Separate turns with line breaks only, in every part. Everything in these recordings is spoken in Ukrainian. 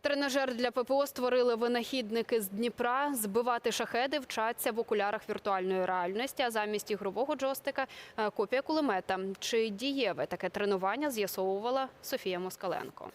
Тренажер для ППО створили винахідники з Дніпра. Збивати шахеди вчаться в окулярах віртуальної реальності, а замість ігрового джойстика – е, копія кулемета. Чи дієве таке тренування з'ясовувала Софія Москаленко.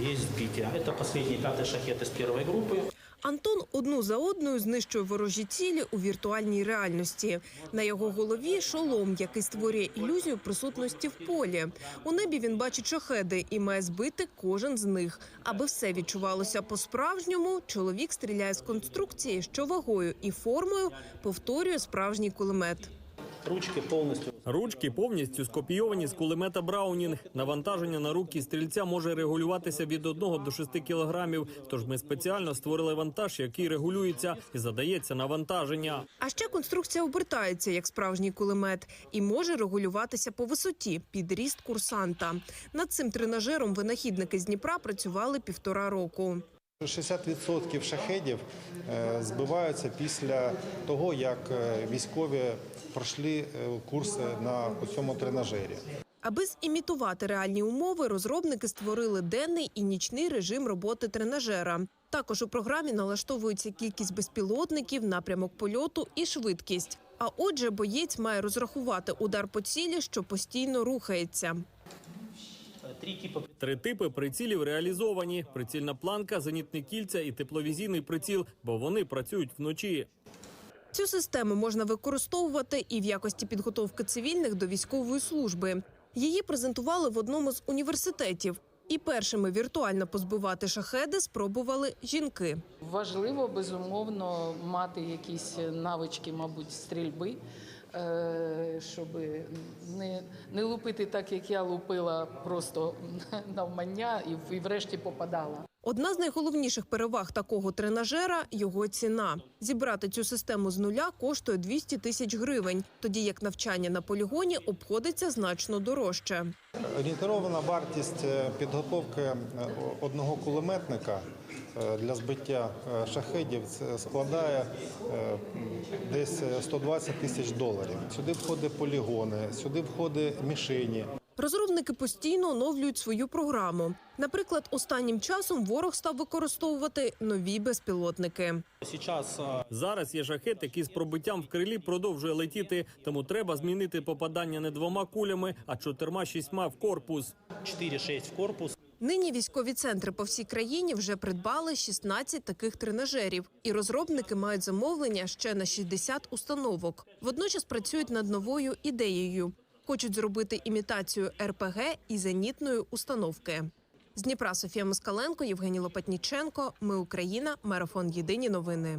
Есть сбитие. Это последний пятый шахет из первой группы.
Антон одну за одною знищує ворожі цілі у віртуальній реальності. На його голові шолом, який створює ілюзію присутності в полі. У небі він бачить шахеди і має збити кожен з них. Аби все відчувалося по-справжньому, чоловік стріляє з конструкції, що вагою і формою повторює справжній кулемет.
Ручки полностью.
Ручки повністю скопійовані з кулемета Браунінг. Навантаження на руки стрільця може регулюватися від 1 до 6 кілограмів. Тож ми спеціально створили вантаж, який регулюється і задається навантаження.
А ще конструкція обертається як справжній кулемет і може регулюватися по висоті під ріст курсанта. Над цим тренажером винахідники з Дніпра працювали півтора року.
60% шахедів е, збиваються після того, як е, військові пройшли е, курси на цьому тренажері.
Аби зімітувати реальні умови, розробники створили денний і нічний режим роботи тренажера. Також у програмі налаштовується кількість безпілотників, напрямок польоту і швидкість. А отже, боєць має розрахувати удар по цілі, що постійно рухається.
Три
типи прицілів реалізовані: прицільна планка, зенітне кільця і тепловізійний приціл, бо вони працюють вночі.
Цю систему можна використовувати і в якості підготовки цивільних до військової служби. Її презентували в одному з університетів. І першими віртуально позбивати шахеди спробували жінки.
Важливо безумовно мати якісь навички, мабуть, стрільби, е, щоб не, не лупити так, як я лупила просто навмання і, і врешті попадала.
Одна з найголовніших переваг такого тренажера його ціна. Зібрати цю систему з нуля коштує 200 тисяч гривень, тоді як навчання на полігоні обходиться значно дорожче.
Орієнтирована вартість е, підготовки е, одного кулеметника для збиття е, шахедів це складає е, десь 120 тисяч доларів. Сюди входить полігони, сюди входить мішені.
Розробники постійно оновлюють свою програму. Наприклад, останнім часом ворог став використовувати нові безпілотники.
Зараз є шахет, який з пробиттям в крилі продовжує летіти, тому треба змінити попадання не двома кулями, а чотирма шістьма в корпус.
4-6 в корпус.
Нині військові центри по всій країні вже придбали 16 таких тренажерів, і розробники мають замовлення ще на 60 установок. Водночас працюють над новою ідеєю. Хочуть зробити імітацію РПГ і зенітної установки. З Дніпра Софія Москаленко, Євгеній Лопатніченко. Ми Україна. Марафон Єдині новини.